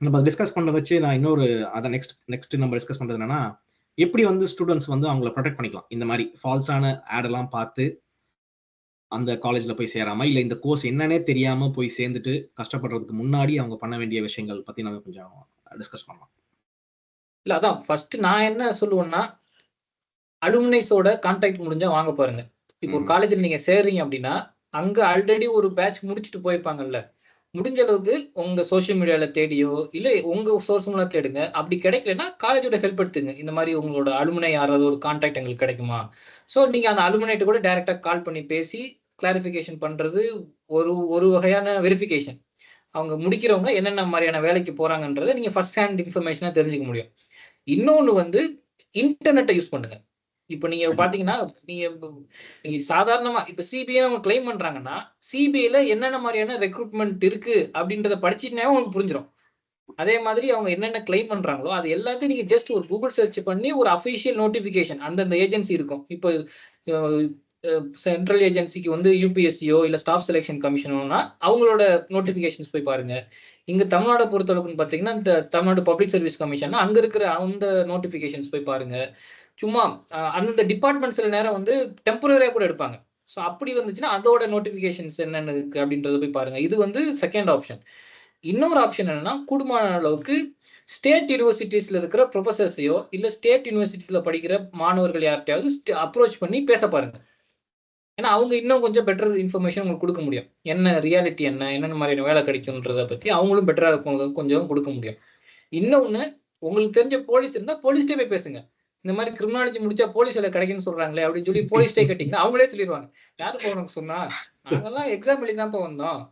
நம்ம டிஸ்கஸ் பண்ண வச்சு நான் இன்னொரு அதை நெக்ஸ்ட் நெக்ஸ்ட் நம்ம டிஸ்கஸ் பண்றது என்னன்னா எப்படி வந்து ஸ்டூடெண்ட்ஸ் வந்து அவங்கள ப்ரொடெக்ட் பண்ணிக்கலாம்? இந்த மாதிரி ஃபால்ஸான ஆட் எல்லாம் பார்த்து அந்த காலேஜ்ல போய் சேராம இல்ல இந்த கோர்ஸ் என்னன்னே தெரியாம போய் சேர்ந்துட்டு கஷ்டப்படுறதுக்கு முன்னாடி அவங்க பண்ண வேண்டிய விஷயங்கள் பத்தி நம்ம கொஞ்சம் டிஸ்கஸ் பண்ணலாம். இல்ல அதான். ஃபர்ஸ்ட் நான் என்ன சொல்லுவேன்னா அலுமினைஸோட கான்டாக்ட் முடிஞ்சா வாங்க பாருங்க. இப்போ ஒரு. காலேஜ்ல நீங்க சேர்றீங்க அப்படின்னா அங்க ஆல்ரெடி ஒரு பேட்ச் முடிச்சுட்டு போயிருப்பாங்கல்ல. முடிஞ்ச அளவுக்கு உங்க சோஷியல் மீடியால தேடியோ இல்ல உங்க சோர்ஸ் மூலம் தேடுங்க. அப்படி கிடைக்கலன்னா காலேஜோட ஹெல்ப் எடுத்துங்க. இந்த மாதிரி உங்களோட அலுமினை யாராவது ஒரு கான்டாக்ட் எங்களுக்கு கிடைக்குமா? ஸோ நீங்க அந்த அலுமினைட்டு கூட டைரக்டா கால் பண்ணி பேசி கிளாரிஃபிகேஷன் பண்றது ஒரு ஒரு வகையான வெரிஃபிகேஷன் அவங்க முடிக்கிறவங்க என்னென்ன மாதிரியான வேலைக்கு போறாங்கன்றதை நீங்க ஃபர்ஸ்ட் ஹேண்ட் இன்ஃபர்மேஷனா தெரிஞ்சுக்க முடியும். இன்னொன்று வந்து இன்டர்நெட்டை யூஸ் பண்ணுங்க. இப்போ நீங்க பாத்தீங்கன்னா நீங்க நீங்க சாதாரணமா இப்ப சிபிஐ அவங்க கிளைம் பண்றாங்கன்னா சிபிஐல என்னென்ன மாதிரியான ரெக்ரூட்மெண்ட் இருக்கு அப்படின்றத படிச்சுட்டே உங்களுக்கு புரிஞ்சிடும் அதே மாதிரி அவங்க என்னென்ன கிளைம் பண்றாங்களோ அது எல்லாத்தையும் நீங்க ஜஸ்ட் ஒரு கூகுள் சர்ச் பண்ணி ஒரு அஃபிஷியல் நோட்டிபிகேஷன் அந்தந்த ஏஜென்சி இருக்கும். இப்போ சென்ட்ரல் ஏஜென்சிக்கு வந்து யூபிஎஸ்சியோ இல்ல ஸ்டாஃப் செலெக்ஷன் கமிஷனோனா அவங்களோட நோட்டிபிகேஷன்ஸ் போய் பாருங்க. இங்க தமிழ்நாடு பொறுத்தளவுக்குன்னு பாத்தீங்கன்னா இந்த தமிழ்நாடு பப்ளிக் சர்வீஸ் கமிஷன் அங்க இருக்கிற அந்த நோட்டிபிகேஷன்ஸ் போய் பாருங்க. சும்மா அந்தந்த டிபார்ட்மெண்ட் சில நேரம் வந்து டெம்பரரியா கூட எடுப்பாங்க. ஸோ அப்படி வந்துச்சுன்னா அதோட நோட்டிபிகேஷன்ஸ் என்னென்ன இருக்கு அப்படின்றத போய் பாருங்க. இது வந்து செகண்ட் ஆப்ஷன் இன்னொரு ஆப்ஷன் என்னன்னா கூடுமான அளவுக்கு ஸ்டேட் யூனிவர்சிட்டிஸ்ல இருக்கிற ப்ரொஃபசர்ஸையோ இல்லை ஸ்டேட் யூனிவர்சிட்டிஸ்ல படிக்கிற மாணவர்கள் யார்கிட்டயாவது அப்ரோச் பண்ணி பேச பாருங்க. ஏன்னா அவங்க இன்னும் கொஞ்சம் பெட்டர் இன்ஃபர்மேஷன் உங்களுக்கு கொடுக்க முடியும். என்ன ரியாலிட்டி என்ன என்னென்ன மாதிரியான வேலை கிடைக்கும்ன்றத பத்தி அவங்களும் பெட்டராக கொஞ்சம் கொடுக்க முடியும். இன்னொன்று உங்களுக்கு தெரிஞ்ச போலீஸ் இருந்தால் போலீஸ்டே போய் பேசுங்க. இந்த மாதிரி கிரிமினாலஜி முடிச்சா போலீஸ் வேலை கிடைக்குன்னு சொல்றாங்களே அப்படின்னு சொல்லி போலீஸ்டே கேட்டீங்கன்னா அவங்களே சொல்லிடுவாங்க. யாரு போனவங்க சொன்னா? நாங்கெல்லாம் எக்ஸாம் எழுதி தான் வந்தோம்.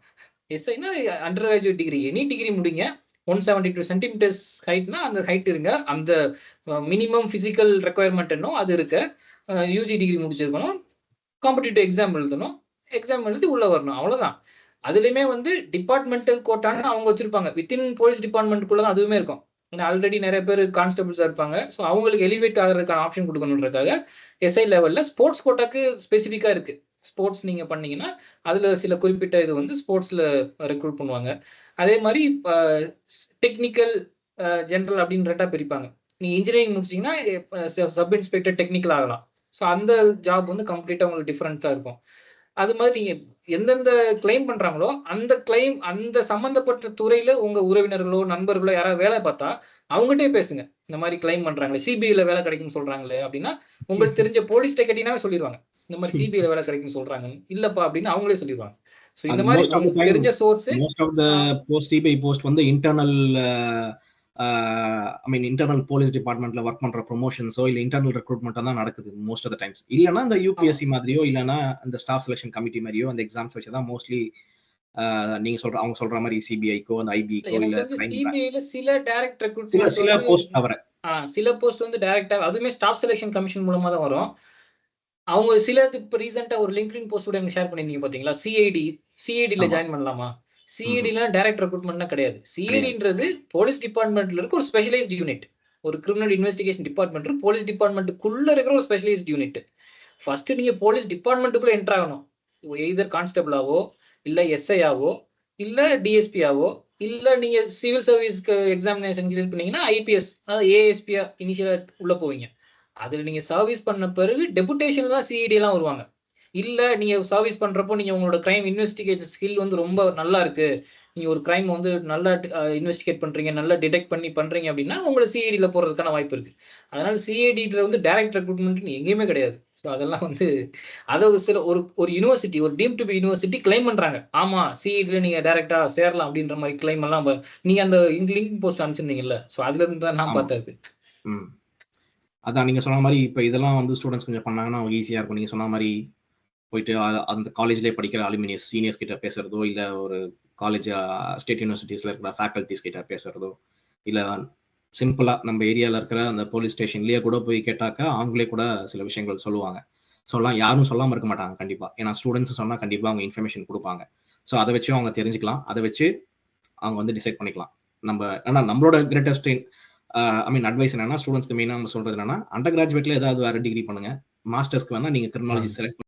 எஸ்ஐனா under graduate degree any degree முடிங்க. ஒன் செவன்டி டூ சென்டிமீட்டர்ஸ் ஹைட்னா அந்த ஹைட் இருங்க. அந்த மினிமம் பிசிக்கல் ரெக்குயர்மெண்ட் என்ன அது இருக்க. யூஜி டிகிரி முடிச்சிருக்கணும். காம்படிட்டிவ் எக்ஸாம் எழுதணும். எக்ஸாம் எழுதி உள்ள வரணும். அவ்வளவுதான். அதுலயுமே வந்து டிபார்ட்மெண்டல் கோட்டான்னு அவங்க வச்சிருப்பாங்க. வித்தின் போலீஸ் டிபார்ட்மெண்ட்டுக்குள்ள தான் அதுவுமே இருக்கும். ஏன்னா ஆல்ரெடி நிறைய பேர் கான்ஸ்டபிள்ஸாக இருப்பாங்க. ஸோ அவங்களுக்கு எலிவேட் ஆகிறதுக்கான ஆப்ஷன் கொடுக்கணுன்றதுக்காக எஸ்ஐ லெவலில் ஸ்போர்ட்ஸ் கோட்டாக்கு ஸ்பெசிஃபிக்காக இருக்குது ஸ்போர்ட்ஸ் நீங்கள் பண்ணீங்கன்னா அதில் சில குறிப்பிட்ட இது வந்து ஸ்போர்ட்ஸில் ரெக்ரூட் பண்ணுவாங்க. அதே மாதிரி டெக்னிக்கல் ஜென்ரல் அப்படின்னு பிரிப்பாங்க. நீங்கள் இன்ஜினியரிங் முடிச்சீங்கன்னா சப் இன்ஸ்பெக்டர் டெக்னிக்கல் ஆகலாம். ஸோ அந்த ஜாப் வந்து கம்ப்ளீட்டாக உங்களுக்கு டிஃப்ரெண்ட்ஸாக இருக்கும். அது மாதிரி நீங்க எந்தெந்த கிளைம் பண்றாங்களோ அந்த கிளைம் அந்த சம்பந்தப்பட்ட துறையில உங்க உறவினர்களோ நண்பர்களோ யாராவது வேலை பார்த்தா அவங்ககிட்டயே பேசுங்க. இந்த மாதிரி கிளைம் பண்றாங்களே சிபிஐல வேலை கிடைக்கும்னு சொல்றாங்களே அப்படின்னா உங்களுக்கு தெரிஞ்ச போலீஸ் கேட்டீங்கன்னா சொல்லிடுவாங்க இந்த மாதிரி சிபிஐல வேலை கிடைக்கும்னு சொல்றாங்க இல்லப்பா அப்படின்னு அவங்களே சொல்லிடுவாங்க ஸோ இந்த மாதிரி தெரிஞ்ச source most of the post CBI post வந்து internal I mean internal police டிபார்ட்மெண்ட்ல ஒர்க் பண்ற ப்ரொமோஷன்ஸோ இல்ல இன்டர்னல் ரெக்ரூட்மெண்ட் தான் நடக்குது மோஸ்ட் ஆஃப் த டைம்ஸ் இல்லனா இந்த யூபிஎஸ்சி மாதிரியோ இல்லனா இந்த ஸ்டாஃப் செலெக்ஷன் கமிட்டி மாதிரியோ அந்த எக்ஸாம்ஸ் வச்சு தான் மோஸ்ட்லி நீங்க சொல்ற அவங்க சொல்ற மாதிரி சிபிஐக்கோ அந்த ஐபிக்கோ இல்ல சில டைரக்ட் சில சில ரெக்ரூட்மெண்ட் போஸ்ட் தவிர. சில போஸ்ட் வந்து டைரக்டா அதுவுமே ஸ்டாஃப் செலெக்ஷன் கமிஷன் மூலமா தான் வரும். அவங்க சில இப்போ ரீசெண்டா ஒரு லிங்க்டின் போஸ்ட் கூட எனக்கு ஷேர் பண்ணிருந்தீங்க பாத்தீங்களா? சிஐடி சிஐடில. ஜாயின் பண்ணலாமா? சிஐடில டைரக்ட் ரெக்ரூட்மெண்ட்னா கிடையாது. சிஐடின்றது போலீஸ் டிபார்ட்மெண்ட்ல இருக்க ஒரு ஸ்பெஷலைஸ்ட் யூனிட் ஒரு கிரிமினல் இன்வெஸ்டிகேஷன் டிபார்ட்மெண்ட் போலீஸ் டிபார்ட்மெண்ட்டுக்குள்ள இருக்கிற ஒரு ஸ்பெஷலைஸ்ட் யூனிட் ஃபர்ஸ்ட் நீங்க போலீஸ் டிபார்ட்மெண்ட்டுக்குள்ள என்டர் ஆகணும். எய்தர் கான்ஸ்டபிளாவோ இல்ல எஸ்ஐயாவோ இல்ல டிஎஸ்பியாவோ இல்ல நீங்க சிவில் சர்வீஸ்க்கு எக்ஸாமினேஷன் கிளியர் பண்ணீங்கன்னா ஐபிஎஸ் அதாவது ஏஎஸ்பியா இனிஷியலா உள்ள போவீங்க. அதுல நீங்க சர்வீஸ் பண்ண பிறகு டெபுடேஷன் தான் சிஇடி எல்லாம் வருவாங்க. இல்ல நீங்க சர்வீஸ் பண்றப்போ நீங்க உங்களோட கிரைம் இன்வெஸ்டிகேட் ஸ்கில் வந்து ரொம்ப நல்லா இருக்கு. நீங்க ஒரு கிரைம் வந்து நல்லா இன்வெஸ்டிகேட் பண்றீங்க நல்லா டிடெக்ட் பண்ணி பண்றீங்க அப்படின்னா உங்களை சிஐடியில் போறதுக்கான வாய்ப்பு இருக்கு. அதனால சிஐடில வந்து டைரக்ட் ரெக்ரூட்மெண்ட் எங்கேயுமே கிடையாது. ஸோ அதெல்லாம் வந்து அதை ஒரு சில ஒரு ஒரு யூனிவர்சிட்டி ஒரு deem to be university claim பண்றாங்க. ஆமா சிஐடியில் நீங்க டைரக்டா சேரலாம் அப்படின்ற மாதிரி கிளைம் எல்லாம் ப- நீங்க அந்த லிங்க் போஸ்ட் அனுப்பிச்சிருந்தீங்கல்ல. ஸோ அதுல இருந்து தான் நான். பார்த்தது. ம். அதான் நீங்க சொன்ன மாதிரி இப்ப இதெல்லாம் வந்து ஸ்டூடெண்ட்ஸ் கொஞ்சம் பண்ணாங்கன்னா ஈஸியா இருக்கும். நீங்க சொன்ன மாதிரி போயிட்டு அந்த காலேஜ்லயே படிக்கிற அலுமினியஸ் சீனியர்ஸ் கிட்ட பேசுறதோ இல்ல ஒரு காலேஜ் ஸ்டேட் யூனிவர்சிட்டிஸ்ல இருக்கிற ஃபேக்கல்டிஸ் கிட்ட பேசுறதோ இல்ல சிம்பிளா நம்ம ஏரியால இருக்கிற அந்த போலீஸ் ஸ்டேஷன்லயே கூட போய் கேட்டாக்கா அவங்களே கூட சில விஷயங்கள் சொல்லுவாங்க. சொல்லலாம் யாரும் சொல்லாம இருக்க மாட்டாங்க கண்டிப்பா. ஏன்னா ஸ்டூடெண்ட்ஸ் சொன்னா கண்டிப்பா அவங்க இன்ஃபர்மேஷன் கொடுப்பாங்க. ஸோ அதை வச்சு அவங்க தெரிஞ்சுக்கலாம். அதை வச்சு அவங்க வந்து டிசைட் பண்ணிக்கலாம். நம்ம ஆனா நம்மளோட கிரேட்டஸ்ட் ஐ மீன் அட்வைஸ் என்னன்னா ஸ்டூடெண்ட்ஸ்க்கு மெயினாக நம்ம சொல்றது என்னன்னா அண்டர் கிராஜுவேட்ல ஏதாவது வேற டிகிரி பண்ணுங்க. மாஸ்டர்ஸ்க்கு வேணா நீங்க கிரிமினாலஜி செலக்ட்